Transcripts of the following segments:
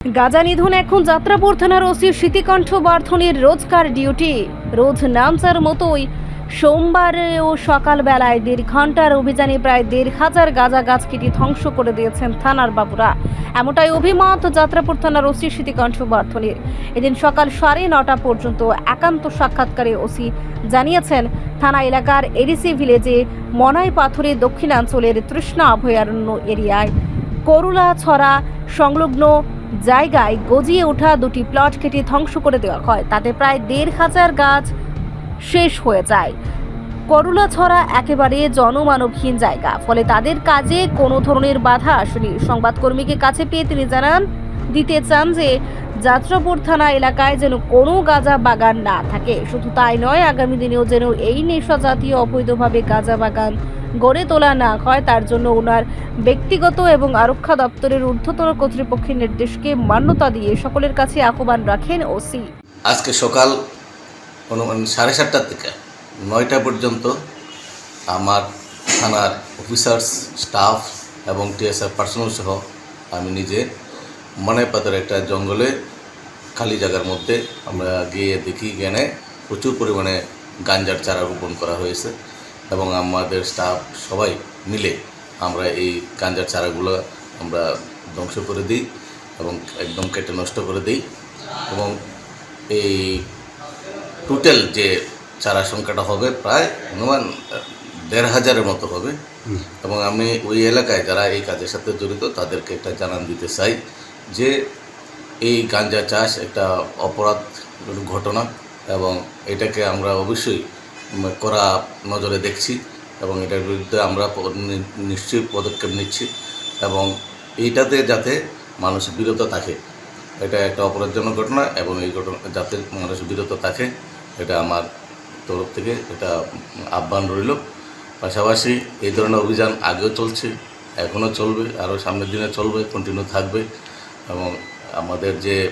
গাজা নিধন এখন যাত্রাপুর থানার ওসি স্মৃতিকণ্ঠ বর্ধনের রোজকার ডিউটি। রোজ নামচার মতোই সোমবারেও সকালবেলায় দেড় ঘণ্টার অভিযানে প্রায় দেড় হাজার গাঁজা গাছ কেটে ধ্বংস করে দিয়েছেন থানার বাবুরা। এমনটাই অভিমত যাত্রাপুর থানার ওসি স্মৃতিকণ্ঠ বর্ধনের। এদিন সকাল সাড়ে নটা পর্যন্ত একান্ত সাক্ষাৎকারে ওসি জানিয়েছেন, থানা এলাকার এডিসি ভিলেজে মনাই পাথরে দক্ষিণাঞ্চলের তৃষ্ণা অভয়ারণ্য এরিয়ায় করুলা ছড়া সংলগ্ন জায়গায় গজিয়ে ওঠা দুটি প্লট কেটে ধ্বংস করে দেওয়া হয়। তাতে প্রায় দেড় হাজার গাছ শেষ হয়ে যায়। করুলা ছড়া একেবারে জনমানবহীন জায়গা। ফলে তাদের কাজে কোনো ধরনের বাধা আসেনি। সংবাদকর্মীকে কাছে পেয়ে তিনি জানান, দিতে চান যে যাত্রাপুর থানা এলাকায় যেন কোনো গাঁজা বাগান না থাকে। শুধু তাই নয়, আগামী দিনেও যেন এই নেশা জাতীয় অবৈধভাবে গাঁজা বাগান গড়ে তোলা না হয়, তার জন্য ওনার ব্যক্তিগত এবং আরক্ষা দপ্তরের ঊর্ধ্বতন কর্তৃপক্ষের নির্দেশকে মান্যতা দিয়ে সকলের কাছে আহ্বান রাখেন ওসি। আজকে সকাল অনুমান সাড়ে সাতটার থেকে নয়টা পর্যন্ত আমার থানার অফিসার্স, স্টাফ এবং টিএসআর পার্সোনাল সহ আমি নিজে মনেপাতের একটা জঙ্গলে খালি জায়গার মধ্যে আমরা গিয়ে দেখি গেনে প্রচুর পরিমাণে গাঞ্জার চারা রোপণ করা হয়েছে। এবং আমাদের স্টাফ সবাই মিলে আমরা এই গাঞ্জার চারাগুলো আমরা ধ্বংস করে দিই এবং একদম কেটে নষ্ট করে দিই এবং এই টোটাল যে চারা সংখ্যাটা হবে প্রায় অনুমান দেড় হাজারের মতো হবে। এবং আমি ওই এলাকায় যারা এই কাজের সাথে জড়িত তাদেরকে একটা জানান দিতে চাই যে এই গাঞ্জা চাষ একটা অপরাধ ঘটনা এবং এটাকে আমরা অবশ্যই কড়া নজরে দেখছি এবং এটার বিরুদ্ধে আমরা নিশ্চয়ই পদক্ষেপ নিচ্ছি এবং এইটাতে যাতে মানুষ বিরত থাকে। এটা একটা অপরাধজনক ঘটনা এবং এই ঘটনা, যাতে মানুষ বিরত থাকে, এটা আমার তরফ থেকে এটা আহ্বান রইল। পাশাপাশি এই ধরনের অভিযান আগেও চলছে, এখনও চলবে, আরও সামনের দিনে চলবে কন্টিনিউ থাকবে এবং আমাদের যে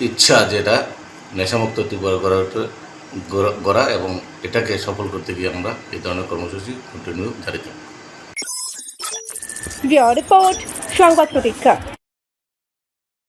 ইচ্ছা যেটা, নেশামুক্ত ত্রিপুরা গড়া- গড়া এবং এটাকে সফল করতে গিয়ে আমরা এই ধরনের কর্মসূচি কন্টিনিউ জারি থাকবে। রিপোর্ট, সংবাদ প্রতীক্ষা।